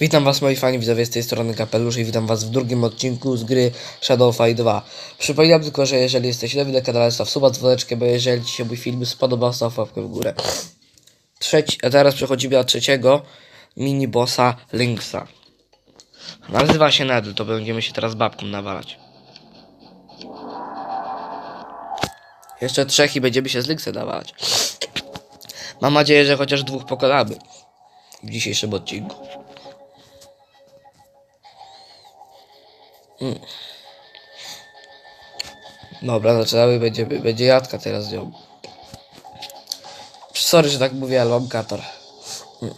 Witam was moi fani widzowie z tej strony Kapelusz i witam was w drugim odcinku z gry Shadow Fight 2. Przypominam tylko, że jeżeli jesteś nowy na kanale, staw suba dzwoneczkę, bo jeżeli ci się mój film spodobał, staw łapkę w górę. Trzeci, a teraz przechodzimy do trzeciego mini bossa Linksa. Nazywa się Nedl, to będziemy się teraz babką nawalać. Jeszcze trzech i będziemy się z Lynksem nawalać. Mam nadzieję, że chociaż dwóch pokonamy w dzisiejszym odcinku. Dobra, zaczynamy, będzie, będzie jadka teraz z nią. Sorry, że tak mówię, ale mam katar. Mm.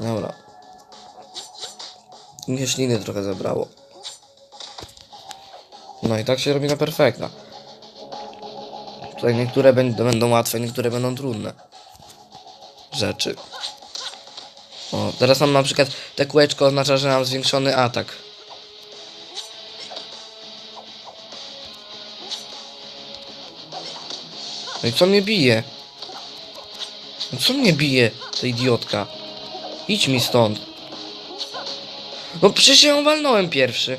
Dobra. Mnie śliny trochę zebrało. No i tak się robi na perfekta. Tutaj niektóre będą, będą łatwe, niektóre będą trudne. Rzeczy. O, teraz mam na przykład te kółeczko oznacza, że mam zwiększony atak. No i co mnie bije? No co mnie bije, ta idiotka? Idź mi stąd. No przecież ją walnąłem pierwszy.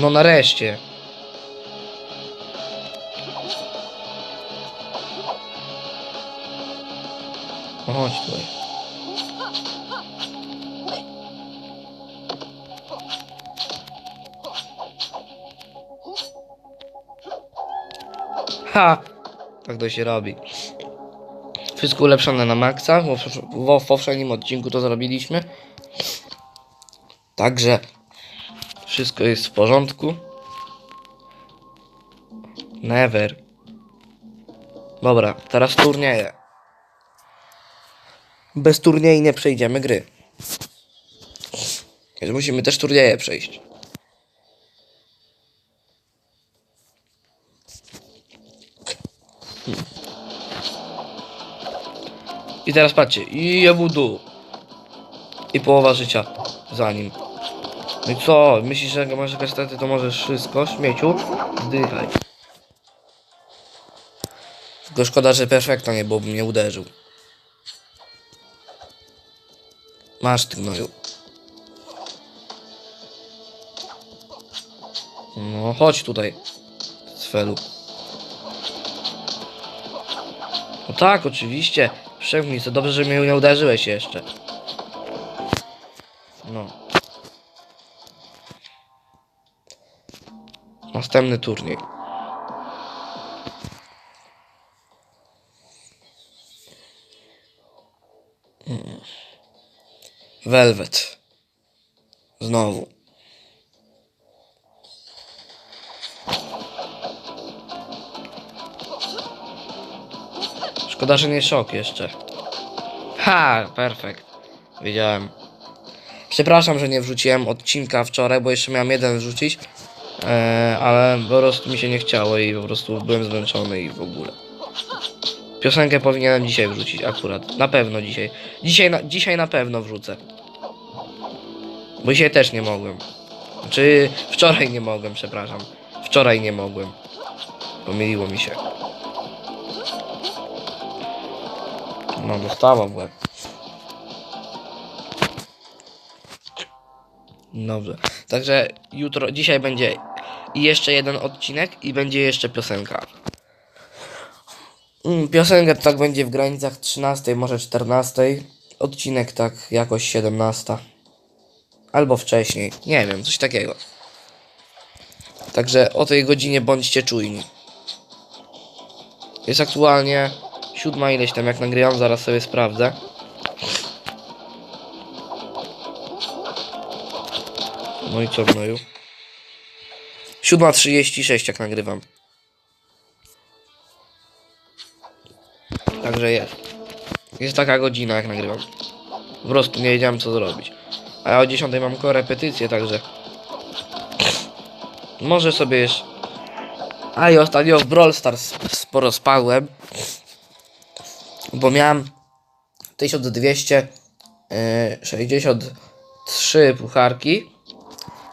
No nareszcie. No chodź tutaj. Ha! Tak to się robi. Wszystko ulepszone na maksa. W, w, w poprzednim odcinku to zrobiliśmy. Także wszystko jest w porządku. Never. Dobra, teraz turnieje. Bez turniej nie przejdziemy gry. Więc musimy też turnieje przejść. I teraz patrzcie, i jebudu. I połowa życia za nim. No i co? Myślisz, że jak masz kastety, to możesz wszystko? Śmieciu? Zdychaj. Tylko szkoda, że perfekta nie, bo mnie uderzył. Masz ty gnoju. No, chodź tutaj. Sfelu. No tak, oczywiście. Przemknij to dobrze, że mnie nie uderzyłeś jeszcze. No. Następny turniej. Velvet. Znowu. Szkoda, że nie szok jeszcze. Ha, perfekt. Wiedziałem. Przepraszam, że nie wrzuciłem odcinka wczoraj, bo jeszcze miałem jeden wrzucić. E, ale po prostu mi się nie chciało i po prostu byłem zmęczony i w ogóle. Piosenkę powinienem dzisiaj wrzucić akurat. Na pewno dzisiaj. Dzisiaj na, dzisiaj na pewno wrzucę. Bo dzisiaj też nie mogłem. Czy wczoraj nie mogłem, przepraszam. Wczoraj nie mogłem. Pomyliło mi się. No, dostała w łeb. Dobrze. Także jutro, dzisiaj będzie i jeszcze jeden odcinek i będzie jeszcze piosenka. Mm, Piosenka tak będzie w granicach 13, może 14. Odcinek tak jakoś 17. Albo wcześniej. Nie wiem, coś takiego. Także o tej godzinie bądźcie czujni. Jest aktualnie siódma ileś tam jak nagrywam, zaraz sobie sprawdzę. No i co gnoju? 7.36 jak nagrywam. Także jest. Jest taka godzina jak nagrywam. Po prostu nie wiedziałem co zrobić. A ja o 10 mam korepetycję, także... Może sobie jeszcze... A i ostatnio w Brawl Stars sporo spadłem. Bo miałem 1263 pucharki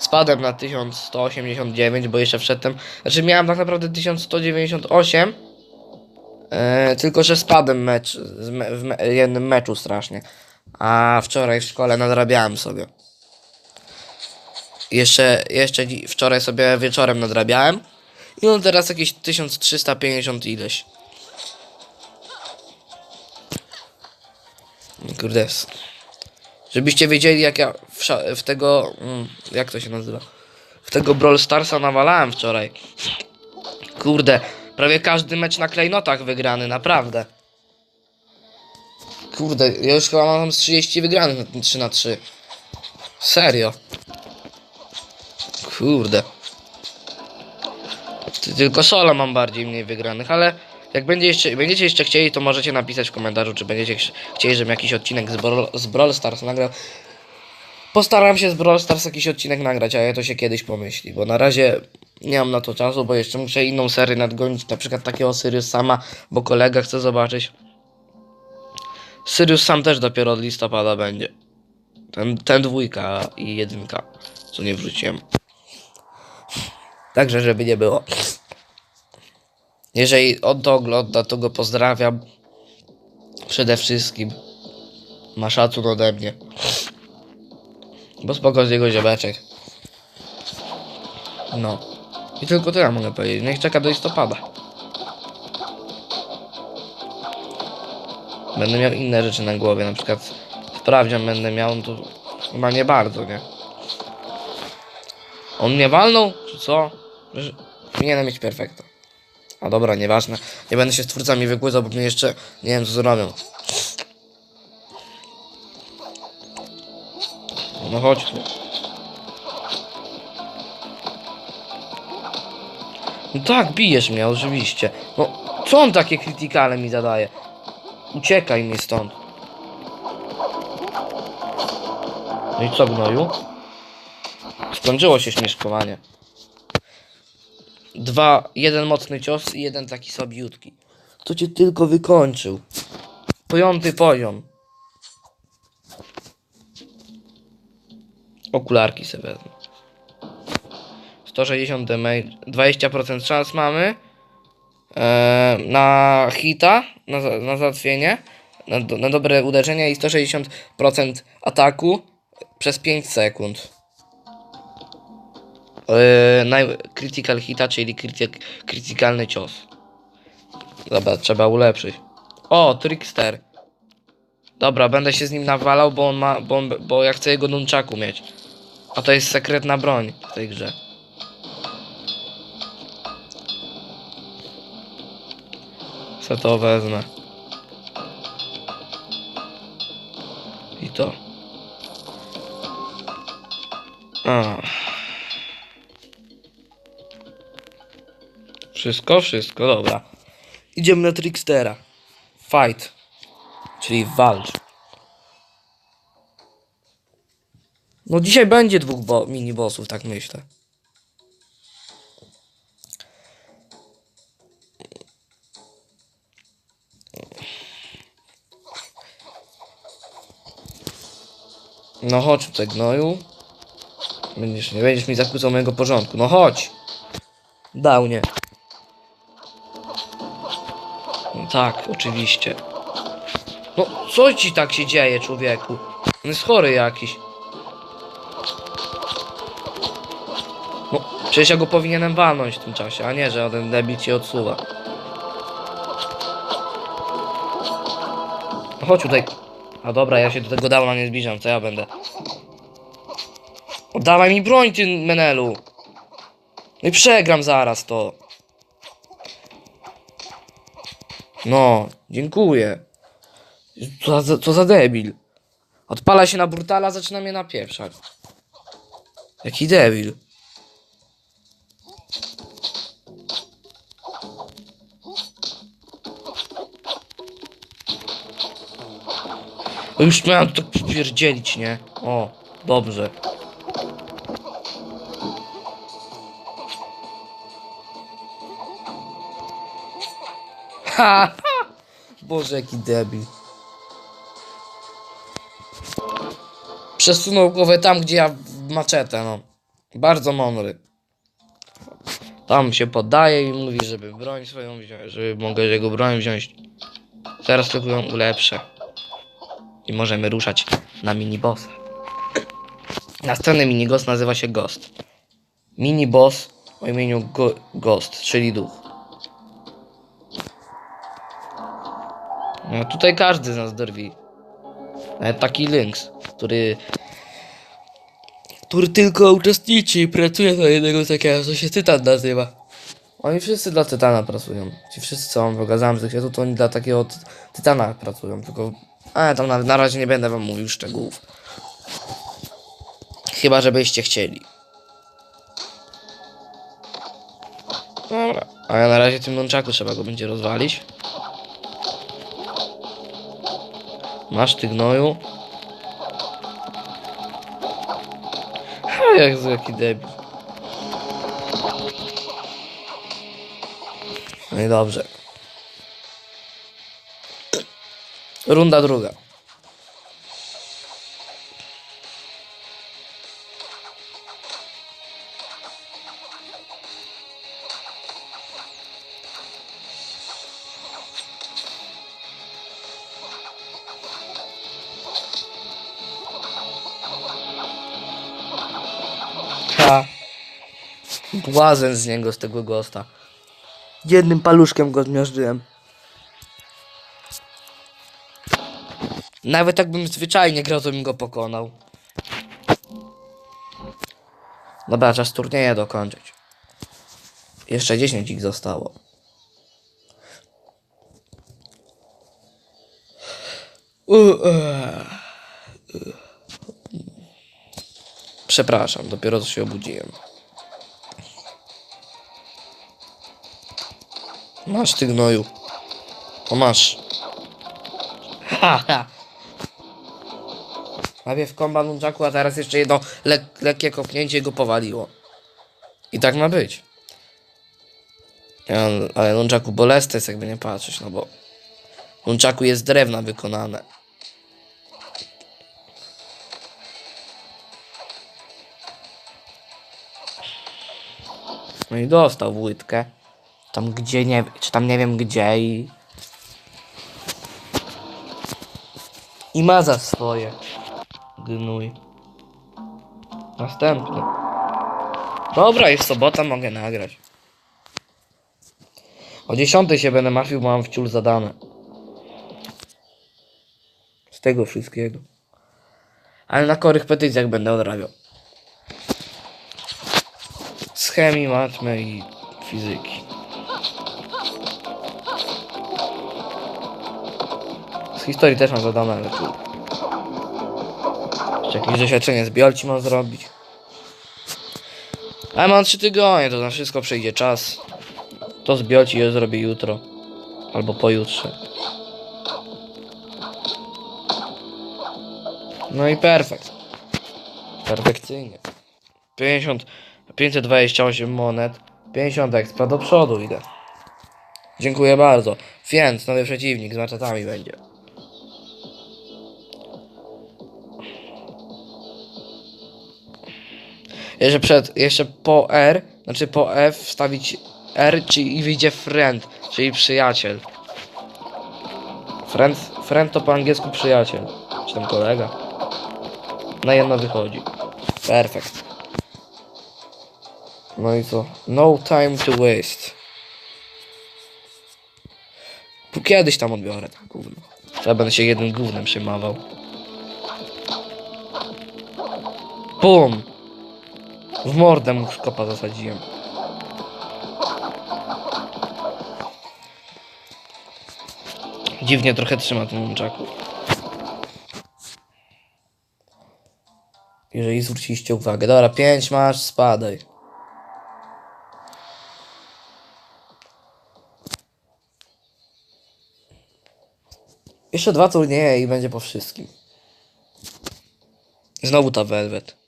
spadłem na 1189, bo jeszcze przedtem, znaczy miałem tak naprawdę 1198, e, tylko że spadłem mecz, me, w me, jednym meczu strasznie, a wczoraj w szkole nadrabiałem sobie. Jeszcze, jeszcze wczoraj sobie wieczorem nadrabiałem i mam teraz jakieś 1350 ileś. Kurde. Żebyście wiedzieli jak ja w, w tego... Mm, jak to się nazywa? W tego Brawl Starsa nawalałem wczoraj. Kurde, prawie każdy mecz na klejnotach wygrany, naprawdę. Kurde, ja już chyba mam z 30 wygranych na tym 3 na 3 Serio. Kurde. Ty- Tylko solo mam bardziej mniej wygranych, ale jak będzie jeszcze, będziecie jeszcze chcieli, to możecie napisać w komentarzu, czy będziecie chci- chcieli, żebym jakiś odcinek z Brawl, z Brawl Stars nagrał. Postaram się z Brawl Stars jakiś odcinek nagrać, ale to się kiedyś pomyśli, bo na razie nie mam na to czasu, bo jeszcze muszę inną serię nadgonić, na przykład takiego Sirius sama, bo kolega chce zobaczyć. Sirius sam też dopiero od listopada będzie. Ten, ten dwójka i jedynka, co nie wrzuciłem. Także, żeby nie było. Jeżeli on to ogląda, to go pozdrawiam. Przede wszystkim. Ma szacun ode mnie. Bo spoko z jego ziomeczek. No. I tylko tyle mogę powiedzieć. Niech czeka do listopada. Będę miał inne rzeczy na głowie, na przykład sprawdzian będę miał, no to chyba nie bardzo, nie? On mnie walnął, czy co? Powinienem mieć perfekto. A dobra, nieważne. Nie będę się z twórcami wykłócał, bo mnie jeszcze nie wiem co zrobią. No chodź. No tak, bijesz mnie, oczywiście. No, co on takie krytykale mi zadaje? Uciekaj mi stąd. No i co, gnoju? Skończyło się śmieszkowanie. Dwa, jeden mocny cios i jeden taki słabiutki. To cię tylko wykończył. Piąty poziom. Okularki sobie wezmę. 160 damage, 20% szans mamy. Eee, na hita, na, na załatwienie, na, do, na dobre uderzenie i 160% ataku przez 5 sekund. Naj- critical hita, czyli kryty- krytykalny cios. Dobra, trzeba ulepszyć. O, Trickster. Dobra, będę się z nim nawalał, bo on ma, bo, on, bo ja chcę jego nunchaku mieć. A to jest sekretna broń w tej grze. Co to wezmę. I to. A. Wszystko, wszystko, dobra. Idziemy na Trickstera. Fight. Czyli walcz. No dzisiaj będzie dwóch bo mini bossów, tak myślę. No chodź tutaj gnoju. Będziesz, nie będziesz mi zakłócał mojego porządku. No chodź. Downie. No tak, oczywiście. No, co ci tak się dzieje, człowieku? On jest chory jakiś. No, przecież ja go powinienem walnąć w tym czasie, a nie, że ten debil cię odsuwa. No chodź tutaj. A dobra, ja się do tego dawna nie zbliżam, co ja będę? Oddawaj mi broń, ty menelu! No i przegram zaraz to. No, dziękuję. Co za, co za debil. Odpala się na brutala, zaczyna mnie napieprzać. Jaki debil. Już miałem to pierdzielić, nie? O, dobrze. Boże, jaki debil. Przesunął głowę tam, gdzie ja maczetę, no. Bardzo mądry. Tam się poddaje i mówi, żeby broń swoją wziąć, żeby mogę jego broń wziąć. Teraz tylko ją ulepszę. I możemy ruszać na minibossa. Następny miniboss nazywa się Ghost. Miniboss o imieniu Go Ghost, czyli duch. No tutaj każdy z nas drwi. Nawet taki Lynx, który który tylko uczestniczy i pracuje dla jednego takiego, co się Tytan nazywa. Oni wszyscy dla Tytana pracują. Ci wszyscy, co wam pokazałem z tych światów, to oni dla takiego ty Tytana pracują, tylko... Ale tam na, na razie nie będę wam mówił szczegółów. Chyba, żebyście chcieli. Dobra. A ja na razie tym nunchaku trzeba go będzie rozwalić. Masz ty gnoju. Ha, jak jaki debil. No i dobrze. Runda druga. Błazen z niego, z tego gosta. Jednym paluszkiem go zmiażdżyłem. Nawet jakbym zwyczajnie grał, to bym go pokonał. Dobra, czas turnieja dokończyć. Jeszcze 10 ich zostało. E. Przepraszam, dopiero co się obudziłem. Masz ty gnoju. O masz. Ha, ha. Najpierw komba nunchaku, a teraz jeszcze jedno lek lekkie kopnięcie go powaliło. I tak ma być. Ja, ale nunchaku bolesne jest jakby nie patrzeć, no bo nunchaku jest drewna wykonane. No i dostał w łydkę. Tam gdzie nie czy tam nie wiem gdzie i. I ma za swoje. Gnój. Następny. Dobra, i w sobotę mogę nagrać. O 10 się będę martwił, bo mam wciul zadane. Z tego wszystkiego. Ale na korych petycjach będę odrabiał. Z chemii, matmy i fizyki. Historii też mam zadane, ale tu. Jeszcze jakieś doświadczenie z biolci mam zrobić. Ale mam 3 tygodnie, to na wszystko przejdzie czas. To z biolci je zrobię jutro. Albo pojutrze. No i perfekt. Perfekcyjnie. 50, 528 monet. 50 expa do przodu idę. Dziękuję bardzo. Więc nowy przeciwnik z maczetami będzie. Jeszcze przed, jeszcze po R, znaczy po F wstawić R czyli i wyjdzie friend, czyli przyjaciel. Friend, friend to po angielsku przyjaciel. Czy tam kolega. Na jedno wychodzi. Perfekt. No i co? No time to waste. Kiedyś tam odbiorę to gówno. Ja będę się jednym gównem przejmował. Bum! W mordę mu szkopa zasadziłem. Dziwnie trochę trzyma ten łączaku. Jeżeli zwróciliście uwagę. Dobra, pięć masz, spadaj. Jeszcze dwa turnieje i będzie po wszystkim. Znowu ta Velvet.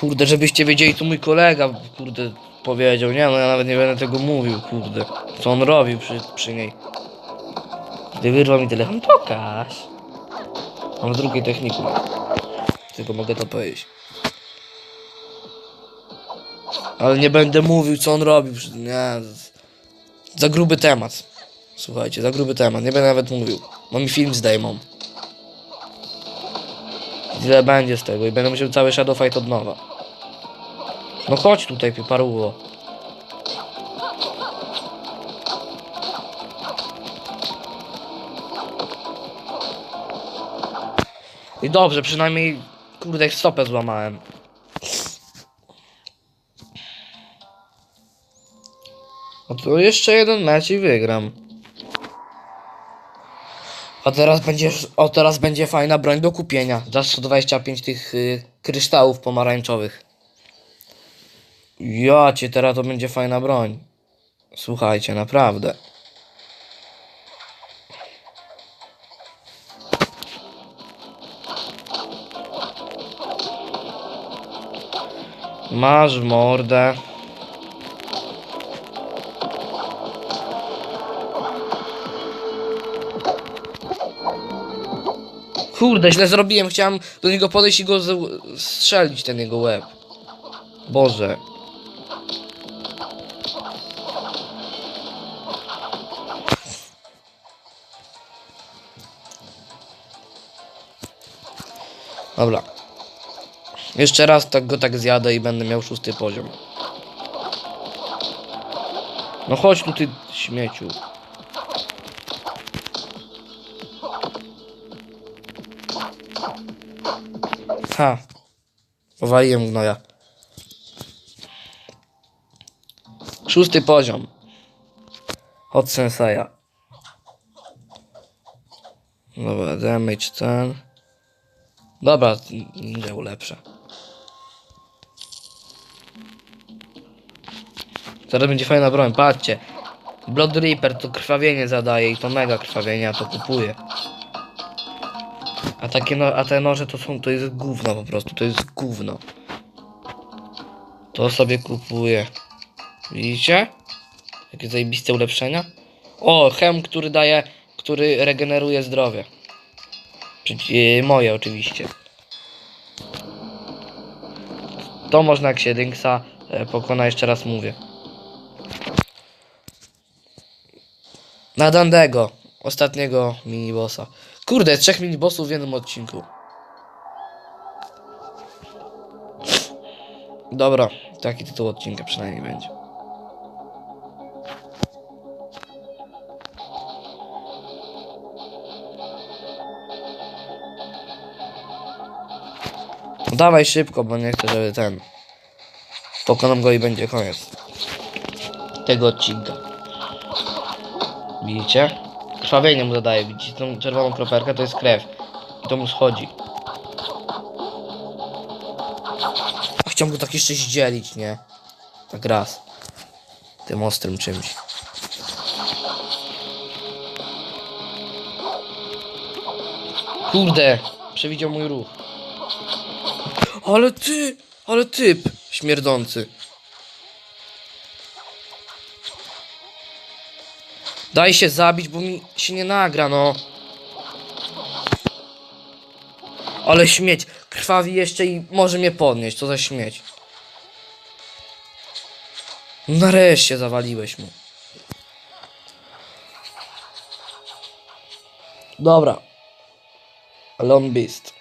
Kurde, żebyście wiedzieli, to mój kolega, kurde, powiedział. Nie, no ja nawet nie będę tego mówił, kurde. Co on robił przy, przy niej. Gdy wyrwał mi telefon, pokaż. Mam drugiej techniku. tylko mogę to powiedzieć. Ale nie będę mówił, co on robił. Nie. Za gruby temat. Słuchajcie, za gruby temat. Nie będę nawet mówił. Mi film zdejmą. Tyle będzie z tego i będę musiał cały Shadow Fight od nowa. No chodź tutaj, paruło. I dobrze, przynajmniej kurde stopę złamałem. No to jeszcze jeden mecz i wygram. A teraz będzie, o teraz będzie fajna broń do kupienia. Za 125 tych y, kryształów pomarańczowych. Ja cię, teraz to będzie fajna broń. Słuchajcie, naprawdę. Masz mordę. Kurde, źle zrobiłem. Chciałem do niego podejść i go strzelić, ten jego łeb. Boże. Dobra. Jeszcze raz tak go tak zjadę i będę miał szósty poziom. No chodź tu ty śmieciu. Ha. Powaliłem gnoja. Szósty poziom. Od Sensei'a. Dobra, damage ten. Dobra, ninja ulepszę. Teraz będzie fajna broń, patrzcie. Blood Reaper to krwawienie zadaje i to mega krwawienie, ja to kupuję. A takie no, a te noże to są, to jest gówno po prostu, to jest gówno. To sobie kupuję. Widzicie? Jakie zajebiste ulepszenia. O, hem, który daje, który regeneruje zdrowie. Yy, moje oczywiście. To można Dynxa e, pokona, jeszcze raz mówię. Na Dandego, ostatniego minibossa. Kurde, trzech minibossów w jednym odcinku. Dobra, taki tytuł odcinka przynajmniej będzie. Dawaj szybko, bo nie chcę, żeby ten... Pokonam go i będzie koniec. Tego odcinka. Widzicie? Krwawienie mu zadaje, widzicie tą czerwoną kroperkę, to jest krew. I to mu schodzi. A go tak jeszcze zdzielić, nie? Tak raz. Tym ostrym czymś. Kurde, przewidział mój ruch. Ale ty, ale typ śmierdzący. Daj się zabić, bo mi się nie nagra, no. Ale śmieć. Krwawi jeszcze i może mnie podnieść. Co za śmieć. Nareszcie zawaliłeś mu. Dobra. Lone Beast.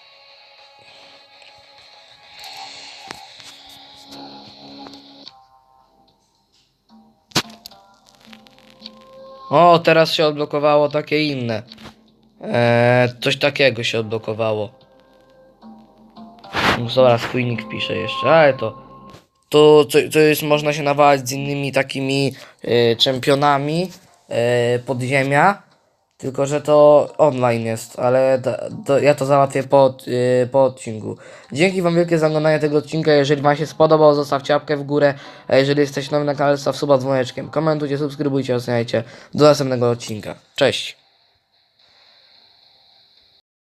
O, teraz się odblokowało takie inne. Eee, coś takiego się odblokowało. No Zaraz Queenik pisze jeszcze, ale to. To, to, to jest, można się nawalać z innymi takimi e, czempionami e, podziemia. Tylko, że to online jest, ale to ja to załatwię po, e, po odcinku. Dzięki Wam wielkie za oglądanie tego odcinka. Jeżeli Wam się spodobał, zostawcie łapkę w górę. A jeżeli jesteście nowy na kanale, staw suba dzwoneczkiem. Komentujcie, subskrybujcie, oceniajcie. Do następnego odcinka. Cześć!